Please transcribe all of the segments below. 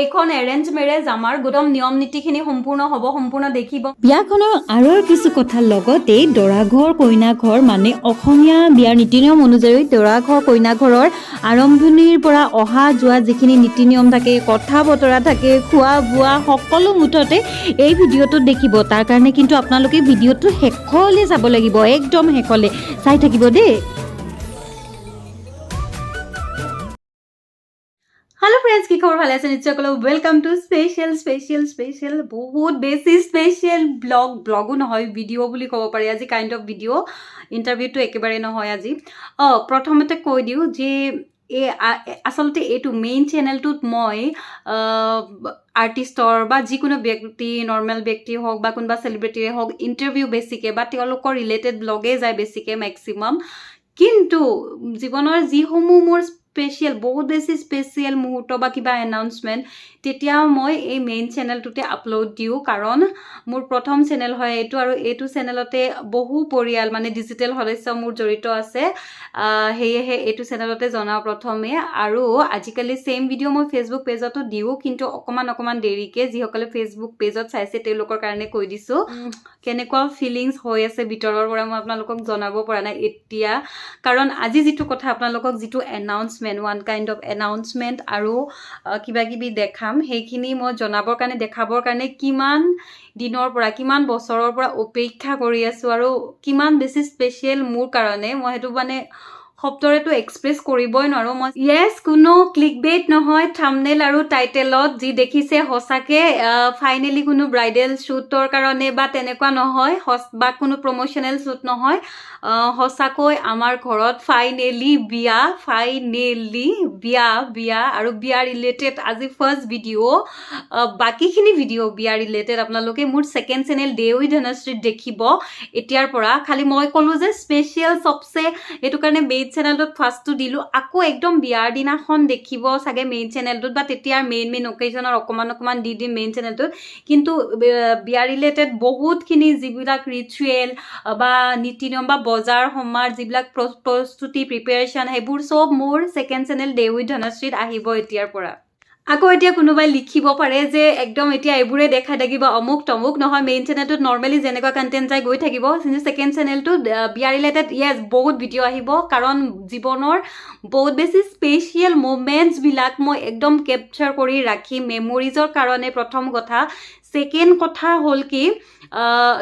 এইখন arrange marriage আমাৰ গোটম নিয়ম নীতিখিনি সম্পূৰ্ণ হ'ব সম্পূৰ্ণ দেখিব। বিয়াখনৰ আৰু কিছু কথাৰ লগতে দৰা ঘৰ কইনা ঘৰ মানে অসমীয়া বিয়াৰ নীতি নিয়ম অনুযায়ী দৰা ঘৰ কইনা ঘৰৰ আৰম্ভণিৰ পৰা অহা যোৱা যিখিনি নীতি নিয়ম থাকে কথা বতৰা থাকে খোৱা বোৱা সকলো মুঠতে এই ভিডিঅ'টোত দেখিব। তাৰ কাৰণে কিন্তু আপোনালোকে ভিডিঅ'টো শেষলৈ চাব লাগিব একদম শেষলৈ। চাই থাকিব দেই। হেল্ল' ফ্ৰেণ্ডছ কি খবৰ ভালে আছে নিশ্চয় ক'লো welcome to special special special বহুত বেছি স্পেচিয়েল ব্লগ ব্লগো নহয় ভিডিঅ' বুলি ক'ব পাৰি। আজি কাইণ্ড অফ ভিডিঅ' ইণ্টাৰভিউটো একেবাৰে নহয় আজি। অঁ, প্ৰথমতে কৈ দিওঁ যে এই আচলতে এইটো মেইন চেনেলটোত মই আৰ্টিষ্টৰ বা যিকোনো ব্যক্তি নৰ্মেল ব্যক্তি হওক বা কোনোবা চেলিব্ৰিটিৰে হওক ইণ্টাৰভিউ বেছিকৈ বা তেওঁলোকৰ ৰিলেটেড ব্লগেই যায় বেছিকৈ মেক্সিমাম কিন্তু জীৱনৰ যিসমূহ মোৰ স্পেচিয়েল বহুত বেছি স্পেচিয়েল মুহূৰ্ত বা কিবা এনাউন্সমেণ্ট তেতিয়া মই এই মেইন চেনেলটোতে আপলোড দিওঁ। কাৰণ মোৰ প্ৰথম চেনেল হয় এইটো আৰু এইটো চেনেলতে বহু পৰিয়াল মানে ডিজিটেল সদস্য মোৰ জড়িত আছে। সেয়েহে এইটো চেনেলতে জনাওঁ প্ৰথমে। আৰু আজিকালি ছেইম ভিডিঅ' মই ফেচবুক পেজতো দিওঁ কিন্তু অকণমান অকণমান দেৰিকৈ যিসকলে ফেচবুক পেজত চাইছে তেওঁলোকৰ কাৰণে কৈ দিছোঁ। কেনেকুৱা ফিলিংছ হৈ আছে ভিতৰৰ পৰা মই আপোনালোকক জনাব পৰা নাই এতিয়া। কাৰণ আজি যিটো কথা আপোনালোকক যিটো announcement one kind of announcement আৰু কিবা কিবি দেখাম। সেইখিনি মই জনাবৰ কাৰণে দেখাবৰ কাৰণে কিমান দিনৰ পৰা কিমান বছৰৰ পৰা অপেক্ষা কৰি আছোঁ আৰু কিমান বেছি স্পেচিয়েল মোৰ কাৰণে। মই সেইটো মানে শব্দৰেতো এক্সপ্ৰেছ কৰিবই নোৱাৰোঁ। মই য়েছ কোনো ক্লিক বেট নহয় থামনেল আৰু টাইটেলত যি দেখিছে সঁচাকৈ ফাইনেলি কোনো ব্ৰাইডেল শ্বুটৰ কাৰণে বা তেনেকুৱা নহয় বা কোনো প্ৰমোশ্যনেল শ্বুট নহয়। সঁচাকৈ আমাৰ ঘৰত ফাইনেলি বিয়া ফাইনেলি বিয়া বিয়া আৰু বিয়া ৰিলেটেড আজি ফাৰ্ষ্ট ভিডিঅ' বাকীখিনি ভিডিঅ' বিয়া ৰিলেটেড আপোনালোকে মোৰ ছেকেণ্ড চেনেল ডে উইথ ধনশ্ৰীত দেখিব। এতিয়াৰ পৰা খালি মই ক'লোঁ যে স্পেচিয়েল চবচে সেইটো কাৰণে মেইন চেনেলটোত ফাৰ্ষ্টটো দিলোঁ। আকৌ একদম বিয়াৰ দিনাখন দেখিব চাগে মেইন চেনেলটোত বা তেতিয়াৰ মেইন মেইন অকেজনৰ অকণমান অকণমান দি দিম মেইন চেনেলটোত কিন্তু বিয়া ৰিলেটেড বহুতখিনি যিবিলাক ৰিচুৱেল বা নীতি নিয়ম বা বজাৰ সমাৰ যিবিলাক প্ৰ- প্ৰস্তুতি প্ৰিপেৰেশ্যন সেইবোৰ চব মোৰ ছেকেণ্ড চেনেল ডে উইথ ধনশ্ৰীত আহিব এতিয়াৰ পৰা। আকৌ এতিয়া কোনোবাই লিখিব পাৰে যে একদম এতিয়া এইবোৰে দেখাই থাকিব অমুক তমুক নহয় মেইন চেনেলটোত নৰ্মেলি যেনেকুৱা কণ্টেণ্ট যায় গৈ থাকিব কিন্তু ছেকেণ্ড চেনেলটোত আহ, বিয়া ৰিলেটেড য়েছ বহুত ভিডিঅ' আহিব। কাৰণ জীৱনৰ বহুত বেছি স্পেচিয়েল মুমেণ্টছবিলাক মই একদম কেপচাৰ কৰি ৰাখিম মেমৰিজৰ কাৰণে প্ৰথম কথা। ছেকেণ্ড কথা হ'ল কি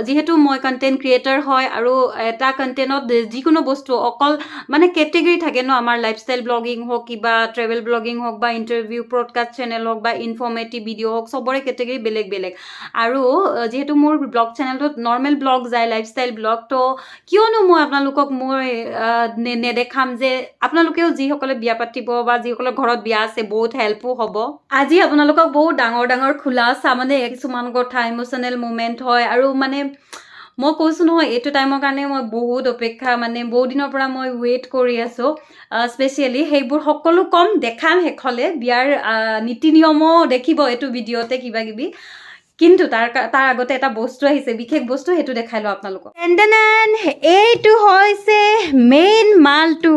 যিহেতু মই কণ্টেণ্ট ক্ৰিয়েটাৰ হয় আৰু এটা কণ্টেণ্টত যিকোনো বস্তু অকল মানে কেটেগৰী থাকে ন আমাৰ লাইফষ্টাইল ব্লগিং হওক কিবা ট্ৰেভেল ব্লগিং হওক বা ইণ্টাৰভিউ প্ৰডকাষ্ট চেনেল হওক বা ইনফৰ্মেটিভ ভিডিঅ' হওক চবৰে কেটেগৰী বেলেগ বেলেগ। আৰু যিহেতু মোৰ ব্লগ চেনেলটোত নৰ্মেল ব্লগ যায় লাইফষ্টাইল ব্লগ তো কিয়নো মই আপোনালোকক মই নেদেখাম যে আপোনালোকেও যিসকলে বিয়া পাতিব বা যিসকলৰ ঘৰত বিয়া আছে বহুত হেল্পো হ'ব। আজি আপোনালোকক বহুত ডাঙৰ ডাঙৰ খোলাচা মানে কিছুমান কথা ইম'চনেল মুমেণ্ট হয় আৰু মানে মই কৈছোঁ নহয় এইটো টাইমৰ কাৰণে মই বহুত অপেক্ষা মানে বহুত দিনৰ পৰা মই ৱেইট কৰি আছোঁ। স্পেচিয়েলি সেইবোৰ সকলো কম দেখাম শেষলে। বিয়াৰ নীতি নিয়মো দেখিব এইটো ভিডিঅ'তে কিবা কিবি কিন্তু তাৰ তাৰ আগতে এটা বস্তু আহিছে, বিশেষ বস্তু সেইটো দেখাই লওঁ আপোনালোকক। এইটো হৈছে মেইন মালটো।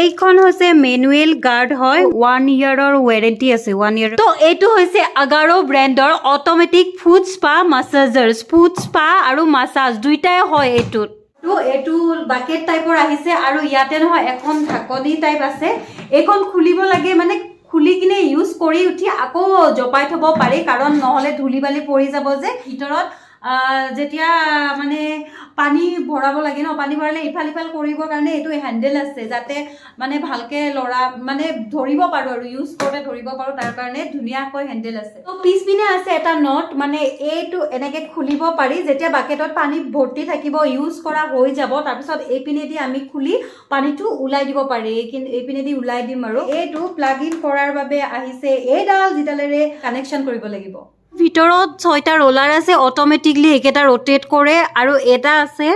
এইখন হৈছে মেনুৱেল গাৰ্ড হয় ওৱান ইয়াৰৰ ৱাৰেণ্টি আছে ওৱান ইয়াৰ তো এইটো হৈছে আগাৰো ব্ৰেণ্ডৰ automatic foot spa massagers foot spa আৰু মাছাজ দুইটাই হয় এইটোত। তো এইটো বাকেট টাইপৰ আহিছে আৰু ইয়াতে নহয়, এখন ঢাকনি টাইপ আছে। এইখন খুলিব লাগে মানে খুলি কিনে ইউজ কৰি উঠি আকৌ জপাই থ'ব পাৰি কাৰণ নহ'লে ধূলি বালি পৰি যাব যে। ভিতৰত যেতিয়া মানে পানী ভৰাব লাগে ন, পানী ভৰালে ইফাল সিফাল কৰিবৰ কাৰণে এইটো হেণ্ডেল আছে, যাতে মানে ভালকে লৰা মানে ধৰিব পাৰো আৰু ইউজ কৰোঁতে ধৰিব পাৰো, তাৰ কাৰণে ধুনীয়াকৈ হেণ্ডেল আছে। তো পিছপিনে আছে এটা নট মানে এইটো এনেকে খুলিব পাৰি, যেতিয়া বাকেটত পানী ভৰ্তি থাকিব ইউজ কৰা হৈ যাব, তাৰপিছত এইপিনেদি আমি খুলি পানীটো ওলাই দিব পাৰি, এইখিনি, এইপিনেদি ওলাই দিম আৰু। এইটো প্লাগ ইন কৰাৰ বাবে আহিছে এইডাল যিডালেৰে কানেকশ্যন কৰিব লাগিব। ভিতৰত ছয়টা ৰোলাৰ আছে অট'মেটিকলি এইকেইটা ৰ'টেট কৰে আৰু এটা আছে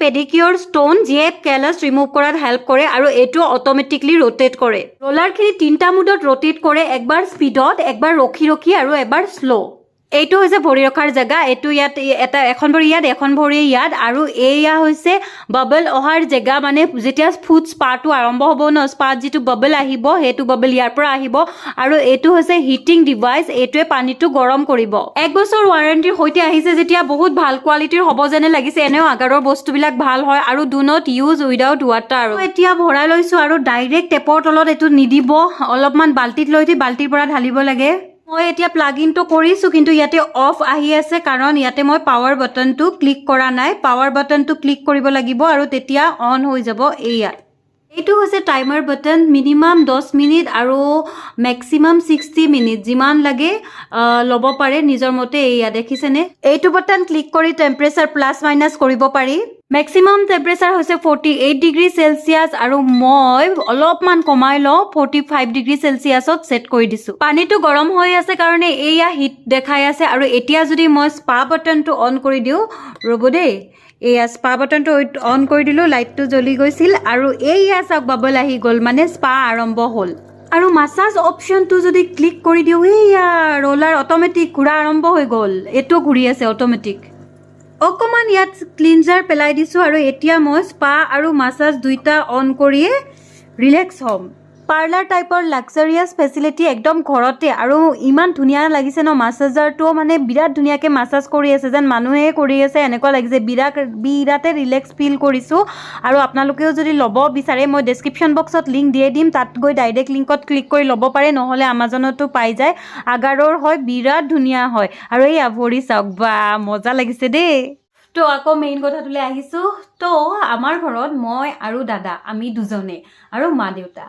পেডিকিয়ৰ ষ্ট'ন যিয়ে কেলাছ ৰিমুভ কৰাত হেল্প কৰে আৰু এইটো অট'মেটিকলি ৰ'টেট কৰে। ৰোলাৰখিনি তিনিটা মুডত ৰ'টেট কৰে, একবাৰ স্পীডত একবাৰ ৰখি ৰখি আৰু এবাৰ শ্ল' এইটো হৈছে ভৰি ৰখাৰ জেগা এইটো ইয়াত এটা এখন ভৰি ইয়াত এখন ভৰি ইয়াত আৰু এয়া হৈছে বাবল অহাৰ জেগা মানে যেতিয়া ফুড স্পাটো আৰম্ভ হ'ব ন স্পাত যিটো বাবল আহিব সেইটো বাবল ইয়াৰ পৰা আহিব আৰু এইটো হৈছে হিটিং ডিভাইচ এইটোৱে পানীটো গৰম কৰিব। এক বছৰ ৱাৰেণ্টিৰ সৈতে আহিছে যেতিয়া বহুত ভাল কোৱালিটিৰ হ'ব যেনে লাগিছে এনেও আগাৰৰ বস্তুবিলাক ভাল হয় আৰু do not use without water এতিয়া ভৰাই লৈছোঁ আৰু ডাইৰেক্ট টেপৰ তলত এইটো নিদিব অলপমান বাল্টিত লৈ উঠি বাল্টিৰ পৰা ঢালিব লাগে। মই এতিয়া প্লাগ ইনটো কৰিছোঁ, কিন্তু ইয়াতে অফ আহি আছে কাৰণ ইয়াতে মই পাৱাৰ বাটনটো ক্লিক কৰা নাই। পাৱাৰ বাটনটো ক্লিক কৰিব লাগিব আৰু তেতিয়া অন হৈ যাব এইয়া। এইটো হৈছে টাইমাৰ বাটন মিনিমাম দহ মিনিট আৰু মেক্সিমাম ছিক্সটি মিনিট, যিমান লাগে ল'ব পাৰে। নিজৰ মতে এয়া দেখিছেনে? এইটো বাটন ক্লিক কৰি টেম্পাৰেচাৰ প্লাছ মাইনাছ কৰিব পাৰি। মেক্সিমাম টেম্পাৰেচাৰ হৈছে ফৰ্টি এইট ডিগ্ৰী চেলচিয়াছ আৰু মই অলপমান কমাই লওঁ ফৰ্টি ফাইভ ডিগ্ৰী চেলচিয়াছত ছেট কৰি দিছোঁ। পানীটো গৰম হৈ আছে কাৰণে এইয়া হিট দেখাই আছে আৰু এতিয়া যদি মই স্পা বাটনটো অন কৰি দিওঁ, ৰ'ব দেই এয়া স্পা বাটনটো অন কৰি দিলোঁ লাইটটো জ্বলি গৈছিল আৰু এইয়া চাওক বাবল আহি গ'ল মানে স্পা আৰম্ভ হ'ল। আৰু মাছাজ অপশ্যনটো যদি ক্লিক কৰি দিওঁ, এইয়া ৰ'লাৰ অট'মেটিক ঘূৰা আৰম্ভ হৈ গ'ল। এইটো ঘূৰি আছে অট'মেটিক অকণমান ইয়াত ক্লিনজাৰ পেলাই দিছোঁ আৰু এতিয়া মই স্পা আৰু মাছাজ দুইটা অন কৰিয়ে ৰিলেক্স হ'ম। পাৰ্লাৰ টাইপৰ লাক্সাৰিয়াছ ফেচিলিটি একদম ঘৰতে আৰু ইমান ধুনীয়া লাগিছে ন মাছাজাৰটোও মানে বিৰাট ধুনীয়াকৈ মাছাজ কৰি আছে যেন মানুহে কৰি আছে এনেকুৱা লাগিছে। বিৰাট বিৰাটে ৰিলেক্স ফিল কৰিছোঁ। আৰু আপোনালোকেও যদি ল'ব বিচাৰে মই ডেছক্ৰিপশ্যন বক্সত লিংক দিয়ে দিম। তাত গৈ ডাইৰেক্ট লিংকত ক্লিক কৰি ল'ব পাৰে নহ'লে আমাজনতো পাই যায়। আগাৰৰ হয় বিৰাট ধুনীয়া হয়। আৰু এই ভৰি চাওক বা মজা লাগিছে দেই। তো আকৌ মেইন কথাটোলৈ আহিছোঁ। তো আমাৰ ঘৰত মই আৰু দাদা আমি দুজনে আৰু মা দেউতা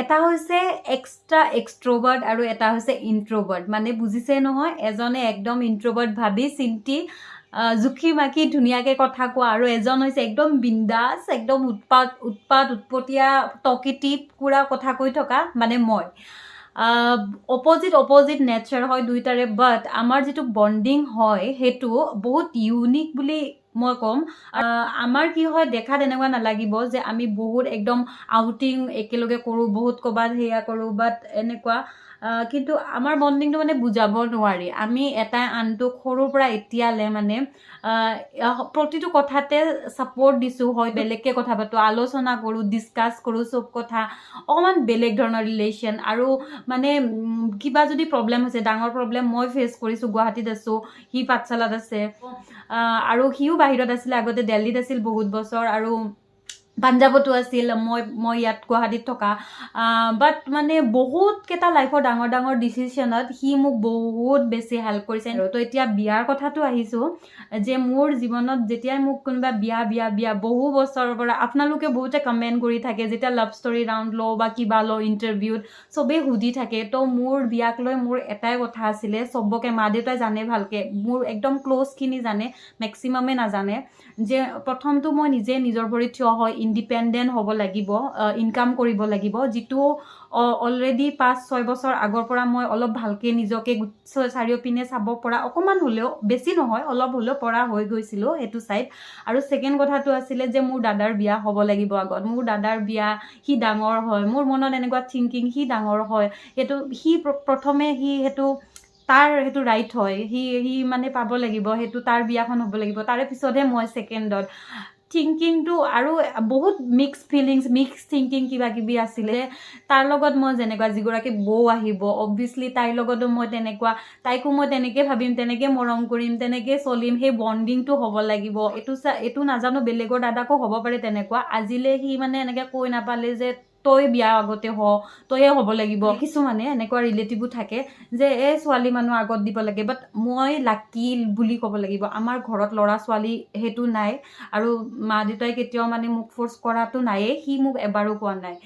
এটা হৈছে এক্সট্ৰা এক্সট্ৰভাৰ্ট আৰু এটা হৈছে ইণ্ট্ৰভাৰ্ট মানে বুজিছে নহয়? এজনে একদম ইণ্ট্ৰভাৰ্ট ভাবি চিন্তি জুখি মাখি ধুনীয়াকৈ কথা কোৱা আৰু এজন হৈছে একদম বিন্দাছ একদম উৎপাত উৎপাত উৎপতীয়া টকিটিভ পুৰা কথা কৈ থকা মানে মই। অপজিট অপজিট নেচাৰ হয় দুইটাৰে বাট আমাৰ যিটো বণ্ডিং হয় সেইটো বহুত ইউনিক বুলি মই ক'ম। আমাৰ কি হয় দেখাত এনেকুৱা নালাগিব যে আমি বহুত একদম আউটিং একেলগে কৰোঁ বহুত ক'ৰবাত সেয়া কৰোঁ বাট এনেকুৱা কিন্তু আমাৰ বণ্ডিংটো মানে বুজাব নোৱাৰি। আমি এটাই আনটোক সৰুৰ পৰা এতিয়ালৈ মানে প্ৰতিটো কথাতে ছাপৰ্ট দিছোঁ, হয়, বেলেগকৈ কথা পাতোঁ, আলোচনা কৰোঁ ডিছকাছ কৰোঁ, চব কথা অকণমান বেলেগ ধৰণৰ ৰিলেশ্যন আৰু মানে কিবা যদি প্ৰব্লেম হৈছে ডাঙৰ প্ৰব্লেম মই ফেচ কৰিছোঁ, গুৱাহাটীত আছোঁ, সি পাঠশালাত আছে আৰু সিও বাহিৰত আছিলে, আগতে দিল্লীত আছিল বহুত বছৰ, আৰু পাঞ্জাৱতো আছিল মই মই ইয়াত গুৱাহাটীত থকা। বাট মানে বহুতকেইটা লাইফৰ ডাঙৰ ডাঙৰ ডিচিশ্যনত সি মোক বহুত বেছি হেল্প কৰিছে। আৰু তো এতিয়া বিয়াৰ কথাটো আহিছোঁ যে মোৰ জীৱনত যেতিয়াই মোক কোনোবা বিয়া বিয়া বিয়া বহু বছৰৰ পৰা আপোনালোকে বহুতে কমেণ্ট কৰি থাকে যেতিয়া লাভ ষ্টৰী ৰাউণ্ড লওঁ বা কিবা লওঁ ইণ্টাৰভিউত চবেই সুধি থাকে। তো মোৰ বিয়াক লৈ মোৰ এটাই কথা আছিলে চবকে মা দেউতাই জানে ভালকৈ মোৰ একদম ক্ল'জখিনি জানে মেক্সিমামে নাজানে যে প্ৰথমটো মই নিজে নিজৰ ভৰিত থিয় হয় ইণ্ডিপেণ্ডেণ্ট হ'ব লাগিব ইনকাম কৰিব লাগিব যিটো অলৰেডি পাঁচ ছয় বছৰ আগৰ পৰা মই অলপ ভালকৈ নিজকে চাৰিওপিনে চাব পৰা অকণমান হ'লেও বেছি নহয় অলপ হ'লেও পৰা হৈ গৈছিলোঁ সেইটো চাইড। আৰু ছেকেণ্ড কথাটো আছিলে যে মোৰ দাদাৰ বিয়া হ'ব লাগিব আগত। মোৰ দাদাৰ বিয়া সি ডাঙৰ হয় মোৰ মনত এনেকুৱা থিংকিং সি ডাঙৰ হয় সেইটো সি প্ৰ- প্ৰথমে সি সেইটো তাৰ সেইটো ৰাইট হয় সি সি মানে পাব লাগিব সেইটো তাৰ বিয়াখন হ'ব লাগিব তাৰে পিছতহে মই ছেকেণ্ডত থিংকিংটো আৰু বহুত মিক্স ফিলিংছ মিক্স থিংকিং কিবা কিবি আছিলে। তাৰ লগত মই যেনেকুৱা যিগৰাকী বৌ আহিব অবভিয়াছলি তাইৰ লগতো মই তেনেকুৱা তাইকো মই তেনেকৈ ভাবিম তেনেকৈ মৰম কৰিম তেনেকৈ চলিম সেই বণ্ডিংটো হ'ব লাগিব। এইটো চা এইটো নাজানো বেলেগৰ দাদাকো হ'ব পাৰে তেনেকুৱা। আজিলৈ সি মানে এনেকৈ কৈ নাপালে যে তই বিয়া আগতে হ তয়ে হ'ব লাগিব। কিছুমানে এনেকুৱা ৰিলেটিভো থাকে যে এই ছোৱালী মানুহ আগত দিব লাগে বাট মই লাকি বুলি ক'ব লাগিব। আমাৰ ঘৰত ল'ৰা ছোৱালী সেইটো নাই আৰু মা দেউতাই কেতিয়াও মানে মোক ফ'ৰ্চ কৰাটো নায়েই সি মোক এবাৰো কোৱা নাই।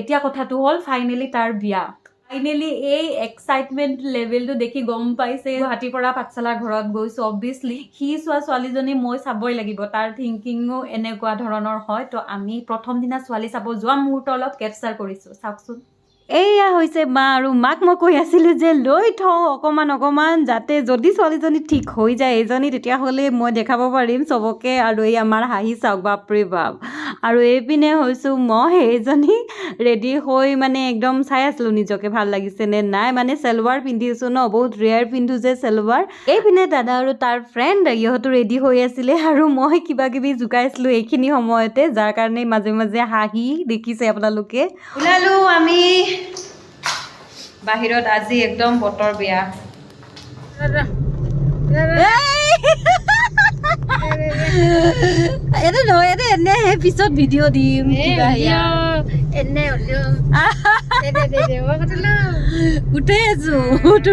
এতিয়া কথাটো হ'ল ফাইনেলি তাৰ বিয়া। ফাইনেলি এই এক্সাইটমেণ্ট লেভেলটো দেখি গম পাইছে। গুৱাহাটীৰ পৰা পাঠশালাৰ ঘৰত গৈছোঁ অবভিয়াছলি সি চোৱা ছোৱালীজনী মই চাবই লাগিব। তাৰ থিংকিঙো এনেকুৱা ধৰণৰ হয়। তো আমি প্ৰথম দিনা ছোৱালী চাব যোৱা মুহূৰ্ত অলপ কেপচাৰ কৰিছোঁ। চাওকচোন। এয়া হৈছে মা আৰু মাক মই কৈ আছিলোঁ যে লৈ থওঁ অকণমান অকণমান যাতে যদি ছোৱালীজনী ঠিক হৈ যায় এইজনী তেতিয়াহ'লে মই দেখাব পাৰিম চবকে আৰু এই আমাৰ হাঁহি চাওক বাপৰে বাপ। আৰু এইপিনে হৈছোঁ মই এইজনী ৰেডি হৈ মানে একদম চাই আছিলোঁ নিজকে ভাল লাগিছে নে নাই। মানে চেলৱাৰ পিন্ধিছোঁ ন বহুত ৰেয়াৰ পিন্ধোঁ যে চেলৱাৰ। এইপিনে দাদা আৰু তাৰ ফ্ৰেণ্ড ইহঁতো ৰেডি হৈ আছিলে আৰু মই কিবা কিবি জোকাইছিলোঁ এইখিনি সময়তে যাৰ কাৰণে মাজে মাজে হাঁহি দেখিছে আপোনালোকে। ওলালো আমি। বাহিৰত আজি একদম বতৰ বেয়া। এনে নহয় এনে এনে সেই পিছত ভিডিঅ' দিম। উঠাই আছো উঠো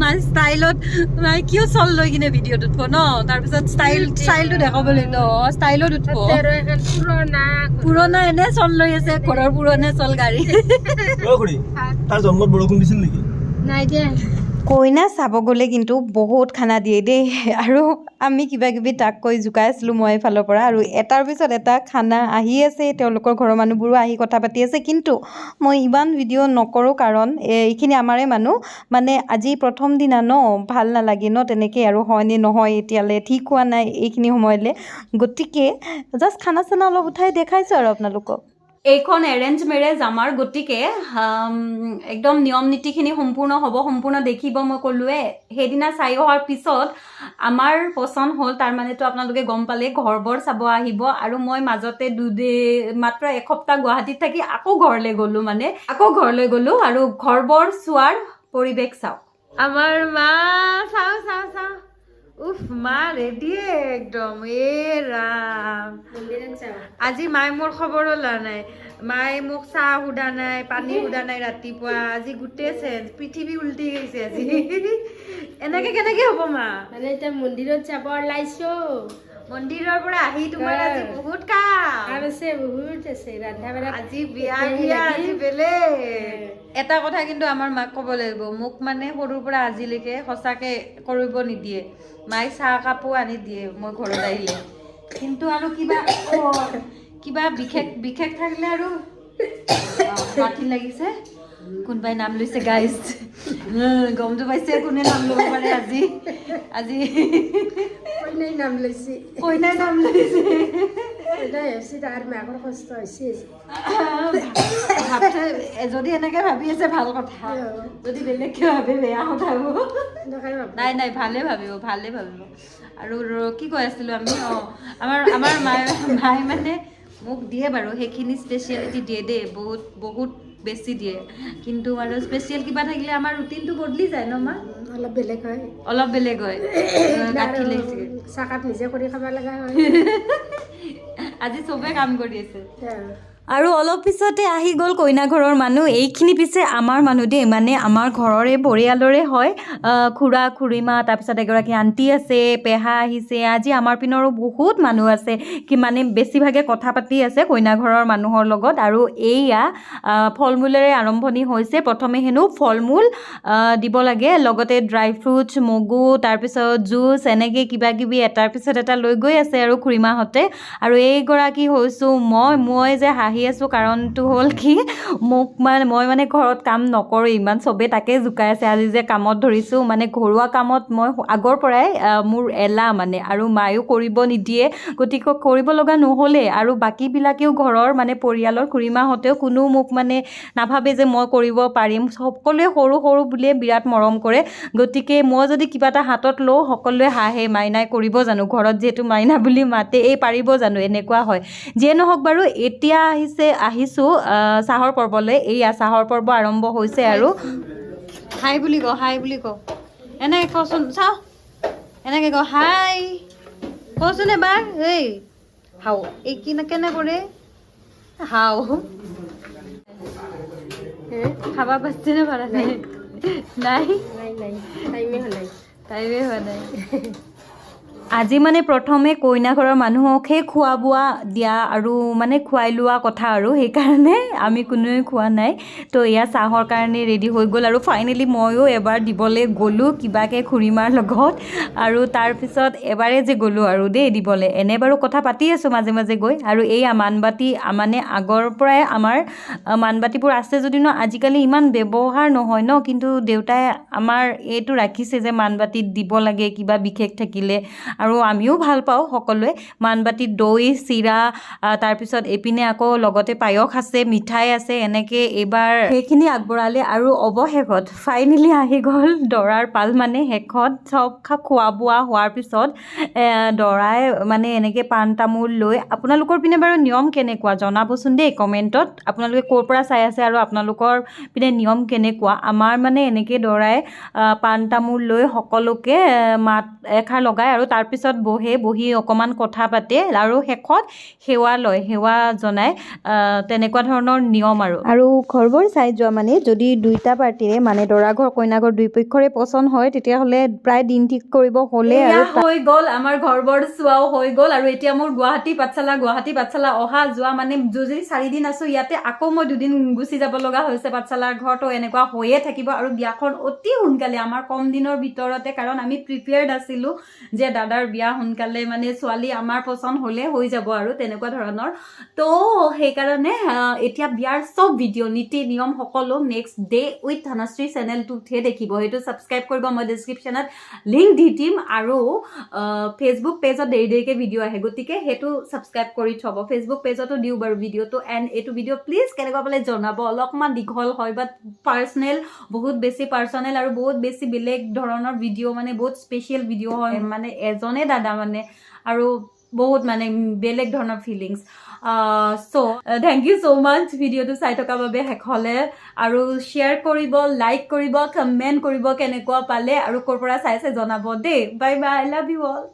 মাই ষ্টাইলত মাই কিয় চল লৈ কিনে ভিডিঅ'ত উঠব ন? তাৰপিছত ষ্টাইল ষ্টাইলটো দেখাব লাগিব। ন ষ্টাইলত উঠব। পুৰণা এনে চল লৈ আছে ঘৰৰ পুৰণা চল গাড়ী। তাৰ জন্মত বৰষুণ দিছিল নেকি? নাই দিয়া। কইনা চাব গ'লে কিন্তু বহুত খানা দিয়ে দেই। আৰু আমি কিবা কিবি তাক কৈ জোকাই আছিলোঁ মই এইফালৰ পৰা আৰু এটাৰ পিছত এটা খানা আহি আছে তেওঁলোকৰ ঘৰৰ মানুহবোৰো আহি কথা পাতি আছে। কিন্তু মই ইমান ভিডিঅ' নকৰোঁ কাৰণ এইখিনি আমাৰে মানুহ। মানে আজি প্ৰথম দিনা ন ভাল নালাগে ন তেনেকৈ আৰু হয়নে নহয় এতিয়ালৈ ঠিক হোৱা নাই এইখিনি সময়লৈ। গতিকে জাষ্ট খানা চানা অলপ উঠাই দেখাইছোঁ আৰু আপোনালোকক। এইখন এৰেঞ্জ মেৰেজ আমাৰ গতিকে একদম নিয়ম নীতিখিনি সম্পূৰ্ণ হ'ব সম্পূৰ্ণ দেখিব মই ক'লোৱে। সেইদিনা চাই অহাৰ পিছত আমাৰ পচন্দ হ'ল তাৰমানেতো আপোনালোকে গম পালে ঘৰবোৰ চাব আহিব আৰু মই মাজতে দুদে মাত্ৰ এসপ্তাহ গুৱাহাটীত থাকি আকৌ ঘৰলৈ গ'লোঁ মানে আকৌ ঘৰলৈ গ'লোঁ আৰু ঘৰবোৰ চোৱাৰ পৰিৱেশ চাওঁ আমাৰ মা চাওঁ চাওঁ চাওঁ। উফ মা রেডি একদম। এ ৰাম আজি মায়ে মোৰ খবৰ ওলা নাই। মায়ে মোক চাহ সোধা নাই পানী সোধা নাই ৰাতিপুৱা। আজি গোটেই চেঞ্জ পৃথিৱী উল্টি গৈছে আজি। এনেকে কেনেকে হ'ব মা? মানে এতিয়া মন্দিৰত যাব ওলাইছো। মন্দিৰৰ পৰা আহি তোমাৰ আজি বহুত কাম। আছে বহুত আছে ৰন্ধা বঢ়া আজি বিয়া বিয়া আজি বেলেগ। এটা কথা কিন্তু আমাৰ মাক ক'ব লাগিব মোক মানে সৰুৰ পৰা আজিলৈকে সঁচাকে কৰিব নিদিয়ে। মায়ে চাহ কাপো আনি দিয়ে মই ঘৰত আহিলে। কিন্তু আৰু কিবা কিবা বিশেষ বিশেষ থাকিলে আৰু মাটি লাগিছে। কোনোবাই নাম লৈছে গাইজ গমটো পাইছে কোনে নাম ল'ব পাৰে আজি? আজি কইনাই নাম লৈছে। কইনাই নাম লৈছে। যদি এনেকে ভাবি আছে ভালো কথা। যদি বেলেগকে ভাবে বেয়া কথা হ'ব। এনেকৈ ভাবো। নাই নাই ভালে ভাবিব ভালে ভাবিব। আৰু কি কৈ আছিলো আমি? অঁ আমাৰ আমাৰ মায়ে মায়ে মানে মোক দিয়ে বাৰু সেইখিনি স্পেচিয়েলিটি দিয়ে দেই বহুত বহুত বেছি দিয়ে। কিন্তু আৰু স্পেচিয়েল কিবা থাকিলে আমাৰ ৰুটিনটো বদলি যায় ন মা? অলপ বেলেগ হয়। অলপ বেলেগ হয়। চাহকাপ নিজে কৰি খাব লগা হয়। আজি চবে কাম কৰি আছে। আৰু অলপ পিছতে আহি গ'ল কইনা ঘৰৰ মানুহ। এইখিনি পিছে আমাৰ মানুহ দেই মানে আমাৰ ঘৰৰে পৰিয়ালৰে হয়। খুৰা খুৰীমা তাৰপিছত এগৰাকী আণ্টি আছে পেহা আহিছে। আজি আমাৰ পিনৰো বহুত মানুহ আছে। কি মানে বেছিভাগে কথা পাতি আছে কইনা ঘৰৰ মানুহৰ লগত। আৰু এইয়া ফল মূলেৰে আৰম্ভণি হৈছে। প্ৰথমে হেনো ফল মূল দিব লাগে। লগতে ড্ৰাই ফ্ৰুটছ মগু তাৰপিছত জুচ এনেকৈ কিবা কিবি এটাৰ পিছত এটা লৈ গৈ আছে আৰু খুৰীমাহঁতে। আৰু এইগৰাকী হৈছোঁ মই মই যে হাঁহি আছোঁ। কাৰণটো হ'ল কি মোক মানে মই মানে ঘৰত কাম নকৰোঁ ইমান চবেই তাকে জোকাই আছে। আজি যে কামত ধৰিছোঁ মানে ঘৰুৱা কামত মই আগৰ পৰাই আহ, মোৰ এলাহ মানে আৰু মায়েও কৰিব নিদিয়ে। গতিকে কৰিব লগা নহ'লে আৰু বাকীবিলাকেও ঘৰৰ মানে পৰিয়ালৰ খুৰীমাহঁতেও কোনো মোক মানে নাভাবে যে মই কৰিব পাৰিম। সকলোৱে সৰু সৰু বুলিয়ে বিৰাট মৰম কৰে। গতিকে মই যদি কিবা এটা হাতত লওঁ সকলোৱে হাঁহে মাইনাই কৰিব জানো। ঘৰত যিহেতু মাইনা বুলি মাতে এই পাৰিব জানো এনেকুৱা হয়। যিয়ে নহওক বাৰু এতিয়া আহিছে আহিছোঁ আহ, চাহৰ পৰ্বলৈ। এইয়া চাহৰ পৰ্ব আৰম্ভ হৈছে আৰু। হাই বুলি কওঁ হাই বুলি কওঁ এনেকৈ কচোন চাওঁ। এনেকৈ কওঁ হাই। কচোন এবাৰ এই। হাও এই কি কেনে কৰে? হাও। খাবা পাচ্ছে না পারা নাই। নাই? নাই নাই। টাইমে হোৱা নাই। টাইমে হোৱা নাই। আজি মানে প্ৰথমে কইনা ঘৰৰ মানুহকহে খোৱা বোৱা দিয়া আৰু মানে খুৱাই লোৱা কথা আৰু সেইকাৰণে আমি কোনোৱে খোৱা নাই। তো এয়া চাহৰ কাৰণে ৰেডি হৈ গ'ল আৰু ফাইনেলি ময়ো এবাৰ দিবলৈ গ'লোঁ কিবাকৈ খুৰীমাৰ লগত আৰু তাৰপিছত এবাৰে যে গ'লোঁ আৰু দেই দিবলৈ। এনে বাৰু কথা পাতি আছোঁ মাজে মাজে গৈ আৰু এইয়া মানবাতি মানে আগৰ পৰাই আমাৰ মানবাতিবোৰ আছে যদি ন আজিকালি ইমান ব্যৱহাৰ নহয় ন কিন্তু দেউতাই আমাৰ এইটো ৰাখিছে যে মানবাতিত দিব লাগে কিবা বিশেষ থাকিলে। আৰু আমিও ভাল পাওঁ সকলোৱে। মানবাতিত দৈ চিৰা তাৰপিছত এইপিনে আকৌ লগতে পায়স আছে মিঠাই আছে এনেকৈ এইবাৰ সেইখিনি আগবঢ়ালে আৰু অৱশেষত ফাইনেলি আহি গ'ল দৰাৰ পাল মানে শেষত চব খোৱা বোৱা হোৱাৰ পিছত দৰাই মানে এনেকৈ পাণ তামোল লৈ আপোনালোকৰ পিনে বাৰু নিয়ম কেনেকুৱা? জনাবচোন দেই কমেণ্টত। আপোনালোকে ক'ৰ পৰা চাই আছে আৰু আপোনালোকৰ পিনে নিয়ম কেনেকুৱা? আমাৰ মানে এনেকৈ দৰাই পাণ তামোল লৈ সকলোকে মাত এষাৰ লগায় আৰু তাৰপিছত বহে বহি অকণমান কথা পাতে আৰু শেষত সেৱা লয় সেৱা জনায় তেনেকুৱা ধৰণৰ নিয়ম আৰু। আৰু ঘৰবোৰ চাই যোৱা মানে যদি দুইটা পাৰ্টিৰে মানে দৰা ঘৰ কইনা ঘৰ দুই পক্ষৰে পচন্দ হয় তেতিয়াহ'লে প্ৰায় দিন ঠিক কৰিব হ'লে হৈ গ'ল আমাৰ ঘৰ বৰ চোৱাও হৈ গ'ল আৰু এতিয়া মোৰ গুৱাহাটী পাঠশালা গুৱাহাটী পাঠশালা অহা যোৱা মানে যদি চাৰিদিন আছো ইয়াতে আকৌ মই দুদিন গুচি যাব লগা হৈছে পাঠশালাৰ ঘৰতো এনেকুৱা হৈয়ে থাকিব আৰু বিয়াখন অতি সোনকালে আমাৰ কম দিনৰ ভিতৰতে কাৰণ আমি প্ৰিপেয়াৰ্ড আছিলো যে দাদাৰ বিয়া সোনকালে মানে ছোৱালী আমাৰ পচন্দ হ'লে হৈ যাব আৰু তেনেকুৱা ধৰণৰ। তো সেইকাৰণে এতিয়া বিয়াৰ চব ভিডিঅ' নীতি নিয়ম সকলো নেক্সট ডে উইথ ধনশ্ৰী চেনেলটোতহে দেখিব। সেইটো ছাবস্ক্ৰাইব কৰিব মই ডিছক্ৰিপশ্যনত লিংক দি দিম আৰু ফেচবুক পেজত দেৰি দেৰিকৈ ভিডিঅ' আহে। গতিকে সেইটো ছাবস্ক্ৰাইব কৰি থ'ব। ফেচবুক পেজতো দিওঁ বাৰু ভিডিঅ'টো এণ্ড এইটো ভিডিঅ' প্লিজ কেনেকুৱা পালে জনাব? অলপমান দীঘল হয় বাট পাৰ্চনেল বহুত বেছি পাৰ্চনেল আৰু বহুত বেছি বেলেগ ধৰণৰ ভিডিঅ' মানে বহুত স্পেচিয়েল ভিডিঅ' হয়। মানে এজনে দাদা মানে আৰু বহুত মানে বেলেগ ধৰণৰ feelings so' thank you so' much ভিডিঅ'টো চাই থকাৰ বাবে শেষলৈ। আৰু শ্বেয়াৰ কৰিব লাইক কৰিব কমেণ্ট কৰিব কেনেকুৱা পালে আৰু ক'ৰ পৰা চাইছে জনাব দেই। Bye bye I love you all